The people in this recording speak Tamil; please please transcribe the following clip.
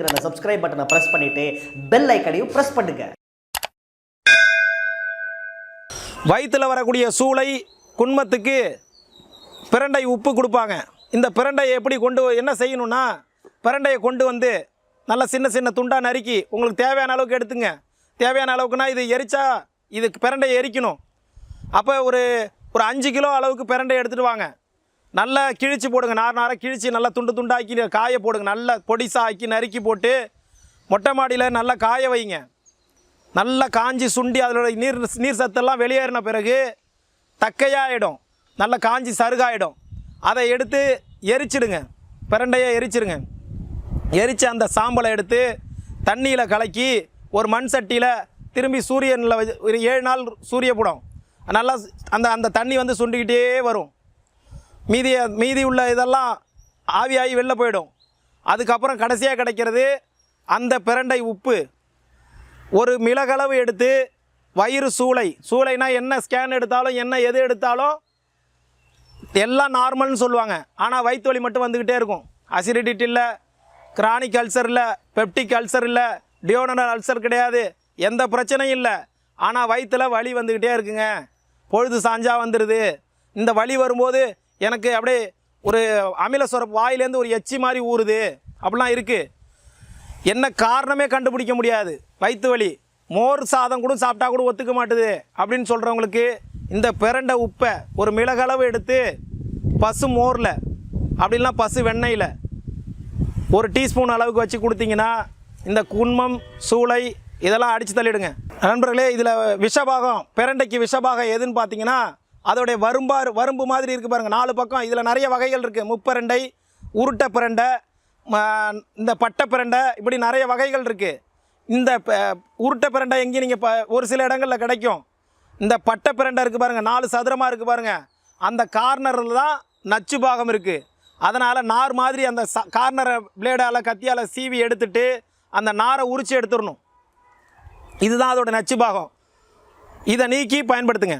அந்த சப்ஸ்கிரைப் பட்டனை ப்ரெஸ் பண்ணிட்டு பெல் ஐக்கனையும் ப்ரெஸ் பண்ணுங்க. வயிற்றில் வரக்கூடிய சூளை குன்மத்துக்கு பிரண்டை உப்பு கொடுப்பாங்க. இந்த பிரண்டையை எப்படி கொண்டு என்ன செய்யணும்னா பிரண்டையை கொண்டு வந்து நல்லா சின்ன சின்ன துண்டாக நறுக்கி உங்களுக்கு தேவையான அளவுக்கு எடுத்துங்க. தேவையான அளவுக்குனா இது எரிச்சா இது பிரண்டையை எரிக்கணும். அப்போ ஒரு ஒரு அஞ்சு கிலோ அளவுக்கு பிரண்டை எடுத்துகிட்டு வாங்க. நல்லா கிழிச்சு போடுங்க நார் நாராக கிழிச்சு நல்லா துண்டு துண்டாக்கி காய போடுங்க நல்லா பொடிசா ஆக்கி நறுக்கி போட்டு மொட்டை மாடியில் நல்லா காய வைங்க. நல்லா காஞ்சி சுண்டி அதோட நீர் நீர் சத்தெல்லாம் வெளியேறின பிறகு தக்கையாகிடும் நல்லா காஞ்சி சருகாயிடும். அதை எடுத்து எரிச்சிடுங்க. பிரண்டையை எரிச்சிடுங்க. எரித்து அந்த சாம்பலை எடுத்து தண்ணியில் கலக்கி ஒரு மண் சட்டியில் திரும்பி சூரியனில் ஒரு ஏழு நாள் சூரிய புடம் நல்லா அந்த அந்த தண்ணி வந்து சுண்டிக்கிட்டே வரும். மீதி மீதி உள்ள இதெல்லாம் ஆவியாகி வெளில போயிடும். அதுக்கப்புறம் கடைசியாக கிடைக்கிறது அந்த பிரண்டை உப்பு. ஒரு மிளகளவு எடுத்து வயிறு சூளை சூளைனா என்ன ஸ்கேன் எடுத்தாலும் என்ன எது எடுத்தாலும் எல்லாம் நார்மல்னு சொல்லுவாங்க. ஆனால் வயிற்று வலி மட்டும் வந்துக்கிட்டே இருக்கும். அசிடிட்டி இல்லை கிரானிக் அல்சர் இல்லை பெப்டிக் அல்சர் இல்லை டியோனல் அல்சர் கிடையாது. எந்த பிரச்சனையும் இல்லை. ஆனால் வயிற்றில் வலி வந்துக்கிட்டே இருக்குங்க. பொழுது சாஞ்சா வந்துடுது இந்த வலி வரும்போது எனக்கு அப்படியே ஒரு அமில சுரப்பு வாயிலேருந்து ஒரு எச்சி மாதிரி ஊறுது. அப்படிலாம் இருக்குது என்ன காரணமே கண்டுபிடிக்க முடியாது. வயிற்று வலி. மோர் சாதம் கூட சாப்பிட்டா கூட ஒத்துக்க மாட்டுது. அப்படின்னு சொல்கிறவங்களுக்கு இந்த பிரண்டை உப்பை ஒரு மிளகளவு எடுத்து பசு மோரில் அப்படின்லாம் பசு வெண்ணெயில் ஒரு டீஸ்பூன் அளவுக்கு வச்சு கொடுத்தீங்கன்னா இந்த குன்மம் சூளை இதெல்லாம் அடித்து தள்ளிடுங்க. நண்பர்களே இதில் விஷபாகம் பிரண்டைக்கு விஷபாகம் எதுன்னு பார்த்தீங்கன்னா அதோடைய வரும்பார் வரும்பு மாதிரி இருக்குது பாருங்கள் நாலு பக்கம் இதில் நிறைய வகைகள் இருக்குது முப்பரண்டை உருட்டை பிரண்டை இந்த பட்டை பிரண்டை இப்படி நிறைய வகைகள் இருக்குது இந்த ப- உருட்டை பிரண்டை எங்கேயும் நீங்கள் இப்போ ஒரு சில இடங்களில் கிடைக்கும். இந்த பட்டை பிரண்டை இருக்குது பாருங்கள் நாலு சதுரமாக இருக்குது பாருங்கள் அந்த கார்னரில் தான் நச்சு பாகம் இருக்குது அதனால் நார் மாதிரி அந்த ச கார்னரை பிளேடால் கத்தியால் சீவி எடுத்துட்டு அந்த நாரை உரித்து எடுத்துடணும். இதுதான் அதோட நச்சு பாகம். இதை நீக்கி பயன்படுத்துங்க.